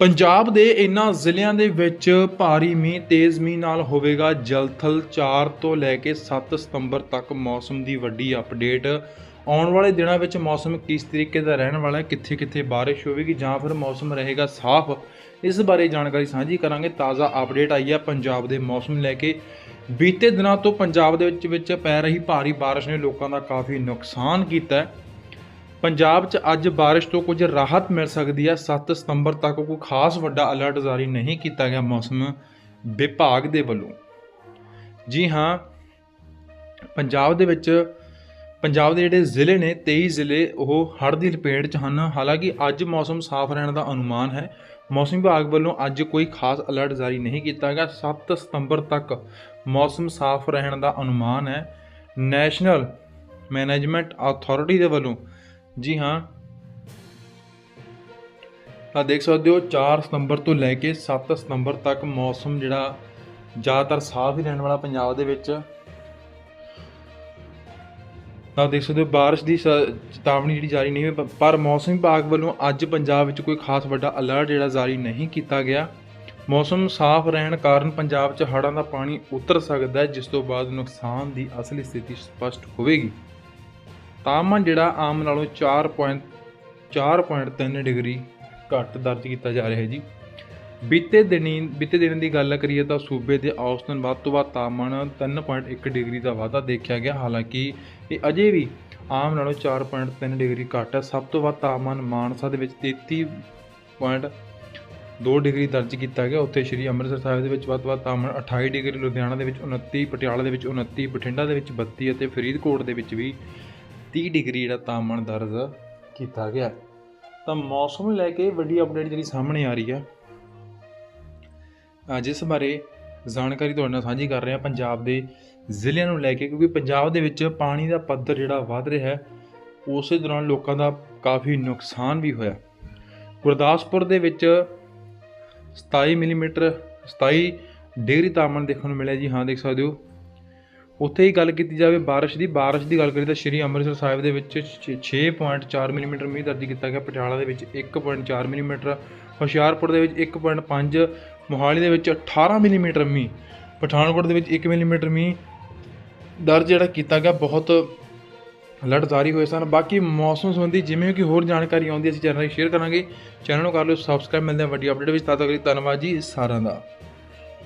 ਪੰਜਾਬ ਦੇ ਇਨ੍ਹਾਂ ਜ਼ਿਲ੍ਹਿਆਂ ਦੇ ਵਿੱਚ ਭਾਰੀ ਮੀਂਹ, ਤੇਜ਼ ਮੀਂਹ ਨਾਲ ਹੋਵੇਗਾ ਜਲਥਲ 4 ਤੋਂ ਲੈ ਕੇ 7 ਸਤੰਬਰ ਤੱਕ ਮੌਸਮ ਦੀ ਵੱਡੀ ਅਪਡੇਟ। ਆਉਣ ਵਾਲੇ ਦਿਨਾਂ ਵਿੱਚ ਮੌਸਮ ਕਿਸ ਤਰੀਕੇ ਦਾ ਰਹਿਣ ਵਾਲਾ ਹੈ ਕਿੱਥੇ ਕਿੱਥੇ ਬਾਰਿਸ਼ ਹੋਵੇਗੀ ਜਾਂ ਫਿਰ ਮੌਸਮ ਰਹੇਗਾ ਸਾਫ਼? ਇਸ ਬਾਰੇ ਜਾਣਕਾਰੀ ਸਾਂਝੀ ਕਰਾਂਗੇ। ਤਾਜ਼ਾ ਅਪਡੇਟ ਆਈ ਹੈ ਪੰਜਾਬ ਦੇ ਮੌਸਮ ਲੈ ਕੇ। ਬੀਤੇ ਦਿਨਾਂ ਤੋਂ ਪੰਜਾਬ ਦੇ ਵਿੱਚ ਵਿੱਚ ਪੈ ਰਹੀ ਭਾਰੀ ਬਾਰਿਸ਼ ਨੇ ਲੋਕਾਂ ਦਾ ਕਾਫੀ ਨੁਕਸਾਨ ਕੀਤਾ ਹੈ। ਪੰਜਾਬ 'ਚ ਅੱਜ ਬਾਰਿਸ਼ ਤੋਂ ਕੁਝ ਰਾਹਤ ਮਿਲ ਸਕਦੀ ਹੈ। 7 ਸਤੰਬਰ ਤੱਕ ਕੋਈ ਖਾਸ ਵੱਡਾ ਅਲਰਟ ਜਾਰੀ ਨਹੀਂ ਕੀਤਾ ਗਿਆ ਮੌਸਮ ਵਿਭਾਗ ਦੇ ਵੱਲੋਂ। ਜੀ ਹਾਂ, ਪੰਜਾਬ ਦੇ ਵਿੱਚ, ਪੰਜਾਬ ਦੇ ਜਿਹੜੇ ਜ਼ਿਲ੍ਹੇ ਨੇ 23 ਜ਼ਿਲ੍ਹੇ ਉਹ ਹੜ੍ਹ ਦੀ ਲਪੇਟ 'ਚ ਹਨ। ਹਾਲਾਂਕਿ ਅੱਜ ਮੌਸਮ ਸਾਫ਼ ਰਹਿਣ ਦਾ ਅਨੁਮਾਨ ਹੈ। ਮੌਸਮ ਵਿਭਾਗ ਵੱਲੋਂ ਅੱਜ ਕੋਈ ਖਾਸ ਅਲਰਟ ਜਾਰੀ ਨਹੀਂ ਕੀਤਾ ਗਿਆ। 7 ਸਤੰਬਰ ਤੱਕ ਮੌਸਮ ਸਾਫ਼ ਰਹਿਣ ਦਾ ਅਨੁਮਾਨ ਹੈ। ਨੈਸ਼ਨਲ ਮੈਨੇਜਮੈਂਟ ਅਥਾਰਟੀ ਦੇ ਵੱਲੋਂ ਜੀ ਹਾਂ। ਤਾਂ ਦੇਖ ਸਕਦੇ ਹੋ 4 ਸਤੰਬਰ ਤੋਂ ਲੈ ਕੇ 7 ਸਤੰਬਰ ਤੱਕ ਮੌਸਮ ਜਿਹੜਾ ਜ਼ਿਆਦਾਤਰ ਸਾਫ਼ ਹੀ ਰਹਿਣ ਵਾਲਾ ਪੰਜਾਬ ਦੇ ਵਿੱਚ। ਤਾਂ ਦੇਖ ਸਕਦੇ ਹੋ, ਬਾਰਿਸ਼ ਦੀ ਸ- ਚੇਤਾਵਨੀ ਜਿਹੜੀ ਜਾਰੀ ਨਹੀਂ ਹੋਈ, ਪਰ ਮੌਸਮ ਵਿਭਾਗ ਵੱਲੋਂ ਅੱਜ ਪੰਜਾਬ ਵਿੱਚ ਕੋਈ ਖਾਸ ਵੱਡਾ ਅਲਰਟ ਜਿਹੜਾ ਜਾਰੀ ਨਹੀਂ ਕੀਤਾ ਗਿਆ। ਮੌਸਮ ਸਾਫ਼ ਰਹਿਣ ਕਾਰਨ ਪੰਜਾਬ 'ਚ ਹੜ੍ਹਾਂ ਦਾ ਪਾਣੀ ਉਤਰ ਸਕਦਾ ਹੈ, ਜਿਸ ਤੋਂ ਬਾਅਦ ਨੁਕਸਾਨ ਦੀ ਅਸਲੀ ਸਥਿਤੀ ਸਪਸ਼ਟ ਹੋਵੇਗੀ। ਤਾਪਮਾਨ ਜਿਹੜਾ ਆਮ ਨਾਲੋਂ 4.4.3 ਡਿਗਰੀ ਘੱਟ ਦਰਜ ਕੀਤਾ ਜਾ ਰਿਹਾ ਹੈ ਜੀ। ਬੀਤੇ ਦਿਨੀ, ਬੀਤੇ ਦਿਨ ਦੀ ਗੱਲ ਕਰੀਏ ਤਾਂ ਸੂਬੇ ਦੇ ਔਸਤਨ ਵੱਧ ਤੋਂ ਵੱਧ ਤਾਪਮਾਨ 3.1 ਡਿਗਰੀ ਦਾ ਵਾਧਾ ਦੇਖਿਆ ਗਿਆ। ਹਾਲਾਂਕਿ ਇਹ ਅਜੇ ਵੀ ਆਮ ਨਾਲੋਂ 4.3 ਡਿਗਰੀ ਘੱਟ ਹੈ। ਸਭ ਤੋਂ ਵੱਧ ਤਾਪਮਾਨ ਮਾਨਸਾ ਦੇ ਵਿੱਚ 33.2 ਡਿਗਰੀ ਦਰਜ ਕੀਤਾ ਗਿਆ। ਉੱਥੇ ਸ਼੍ਰੀ ਅੰਮ੍ਰਿਤਸਰ ਸਾਹਿਬ ਦੇ ਵਿੱਚ ਵੱਧ ਤੋਂ ਵੱਧ ਤਾਪਮਾਨ 28 ਡਿਗਰੀ, ਲੁਧਿਆਣਾ ਦੇ ਵਿੱਚ 29 ਪਟਿਆਲਾ ਦੇ ਵਿੱਚ 29 ਬਠਿੰਡਾ ਦੇ ਵਿੱਚ 32 ਅਤੇ ਫਰੀਦਕੋਟ ਦੇ ਵਿੱਚ ਵੀ 30 ਡਿਗਰੀ ਜਿਹੜਾ ਤਾਪਮਾਨ ਦਰਜ ਕੀਤਾ ਗਿਆ। ਤਾਂ ਮੌਸਮ ਨੂੰ ਲੈ ਕੇ ਵੱਡੀ ਅਪਡੇਟ ਜਿਹੜੀ ਸਾਹਮਣੇ ਆ ਰਹੀ ਹੈ। ਜਿਸ ਬਾਰੇ ਜਾਣਕਾਰੀ ਤੁਹਾਡੇ ਨਾਲ ਸਾਂਝੀ ਕਰ ਰਹੇ ਹਾਂ, ਪੰਜਾਬ ਦੇ ਜ਼ਿਲ੍ਹਿਆਂ ਨੂੰ ਲੈ ਕੇ, ਕਿਉਂਕਿ ਪੰਜਾਬ ਦੇ ਵਿੱਚ ਪਾਣੀ ਦਾ ਪੱਧਰ ਜਿਹੜਾ ਵੱਧ ਰਿਹਾ ਹੈ, ਉਸੇ ਦੌਰਾਨ ਲੋਕਾਂ ਦਾ ਕਾਫੀ ਨੁਕਸਾਨ ਵੀ ਹੋਇਆ। ਗੁਰਦਾਸਪੁਰ ਦੇ ਵਿੱਚ 27 ਮਿਲੀਮੀਟਰ 27 ਡਿਗਰੀ ਤਾਪਮਾਨ ਦੇਖਣ ਨੂੰ ਮਿਲਿਆ ਜੀ। ਹਾਂ, ਦੇਖ ਸਕਦੇ ਹੋ। ਉੱਥੇ ਹੀ ਗੱਲ ਕੀਤੀ ਜਾਵੇ ਬਾਰਿਸ਼ ਦੀ ਬਾਰਿਸ਼ ਦੀ ਗੱਲ ਕਰੀਏ ਤਾਂ ਸ਼੍ਰੀ ਅੰਮ੍ਰਿਤਸਰ ਸਾਹਿਬ ਦੇ ਵਿੱਚ ਛੇ- 6.4 ਮਿਲੀਮੀਟਰ ਮੀਂਹ ਦਰਜ ਕੀਤਾ ਗਿਆ, ਪਟਿਆਲਾ ਦੇ ਵਿੱਚ 1.4 ਮਿਲੀਮੀਟਰ, ਹੁਸ਼ਿਆਰਪੁਰ ਦੇ ਵਿੱਚ 1.5 ਮੋਹਾਲੀ ਦੇ ਵਿੱਚ 18 ਮਿਲੀਮੀਟਰ ਮੀਂਹ, ਪਠਾਨਕੋਟ ਦੇ ਵਿੱਚ 1 ਮਿਲੀਮੀਟਰ ਮੀਂਹ ਦਰਜ ਜਿਹੜਾ ਕੀਤਾ ਗਿਆ, ਬਹੁਤ ਅਲਰਟ ਜਾਰੀ ਹੋਏ ਸਨ। ਬਾਕੀ ਮੌਸਮ ਸੰਬੰਧੀ ਜਿਵੇਂ ਕਿ ਹੋਰ ਜਾਣਕਾਰੀ ਆਉਂਦੀ ਅਸੀਂ ਚੈਨਲ 'ਤੇ ਸ਼ੇਅਰ ਕਰਾਂਗੇ। ਚੈਨਲ ਨੂੰ ਕਰ ਲਿਓ ਸਬਸਕ੍ਰਾਈਬ ਮਿਲਦੇ ਹਾਂ ਵੱਡੀ ਅਪਡੇਟ ਵਿੱਚ। ਤਦ ਤੱਕ ਲਈ ਧੰਨਵਾਦ ਜੀ ਸਾਰਿਆਂ ਦਾ।